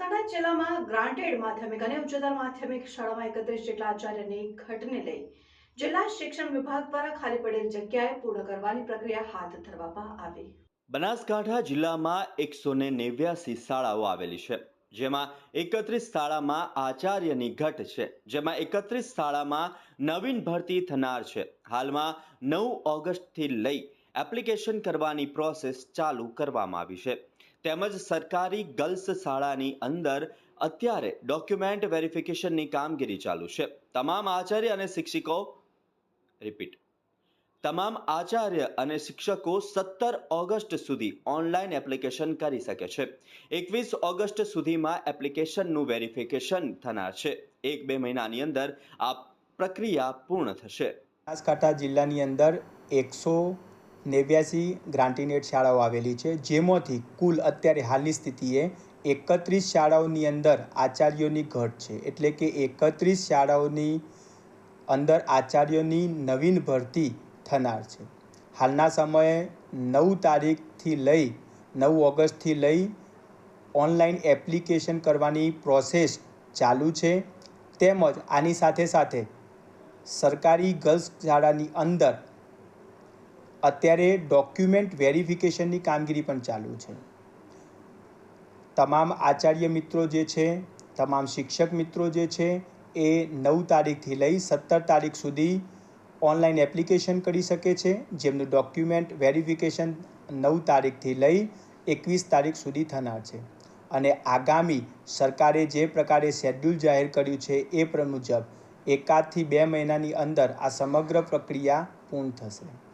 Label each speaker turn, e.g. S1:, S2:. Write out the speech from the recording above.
S1: બનાસકાંઠા જિલ્લામાં ગ્રાન્ટેડ માધ્યમિક અને ઉચ્ચતર માધ્યમિક શાળામાં એકત્રીસ જેટલા આચાર્યની ઘટને લઈ જિલ્લા શિક્ષણ વિભાગ દ્વારા ખાલી પડેલ જગ્યાએ પૂર્ણ કરવાની પ્રક્રિયા હાથ ધરવામાં આવી.
S2: બનાસકાંઠા જિલ્લામાં એકસો ને નેવ્યાસી શાળાઓ આવેલી છે, જેમાં એકત્રીસ શાળામાં આચાર્યની ઘટ છે, જેમાં એકત્રીસ શાળામાં નવીન ભરતી થનાર છે. હાલમાં નવ ઓગસ્ટથી લઈ એપ્લિકેશન કરવાની પ્રોસેસ ચાલુ કરવામાં આવી છે. તેમજ સરકારી ગર્લ્સ શાળાની અંદર અત્યારે ડોક્યુમેન્ટ વેરિફિકેશનની કામગીરી ચાલુ છે. તમામ આચાર્ય અને શિક્ષકો રિપીટ તમામ આચાર્ય અને શિક્ષકો સત્તર ઓગસ્ટ સુધી ઓનલાઈન એપ્લિકેશન કરી શકે છે. એકવીસ ઓગસ્ટ સુધીમાં એપ્લિકેશનનું વેરિફિકેશન થનાર છે. એક બે મહિનાની અંદર આ પ્રક્રિયા પૂર્ણ થશે.
S3: બનાસકાંઠા જિલ્લાની અંદર એકસો નેવ્યાસી ગ્રાન્ટીનેટ શાળાઓ આવેલી છે, જેમાંથી કુલ અત્યારે હાલની સ્થિતિએ એકત્રીસ શાળાઓની અંદર આચાર્યોની ઘટ છે. એટલે કે એકત્રીસ શાળાઓની અંદર આચાર્યોની નવીન ભરતી થનાર છે. હાલના સમયે નવ તારીખથી લઈ નવ ઓગસ્ટથી લઈ ઓનલાઈન એપ્લિકેશન કરવાની પ્રોસેસ ચાલુ છે. તેમજ આની સાથે સાથે સરકારી ગર્લ્સ શાળાની અંદર અત્યારે ડોક્યુમેન્ટ વેરિફિકેશનની કામગીરી પણ ચાલુ છે. તમામ આચાર્ય મિત્રો જે છે, તમામ શિક્ષક મિત્રો જે છે, એ નવ તારીખથી લઈ સત્તર તારીખ સુધી ઓનલાઈન એપ્લિકેશન કરી શકે છે. જેમનું ડોક્યુમેન્ટ વેરિફિકેશન નવ તારીખથી લઈ એકવીસ તારીખ સુધી થનાર છે. અને આગામી સરકારે જે પ્રકારે શેડ્યુલ જાહેર કર્યું છે એ પ્ર મુજબ એકાદથી બે મહિનાની અંદર આ સમગ્ર પ્રક્રિયા પૂર્ણ થશે.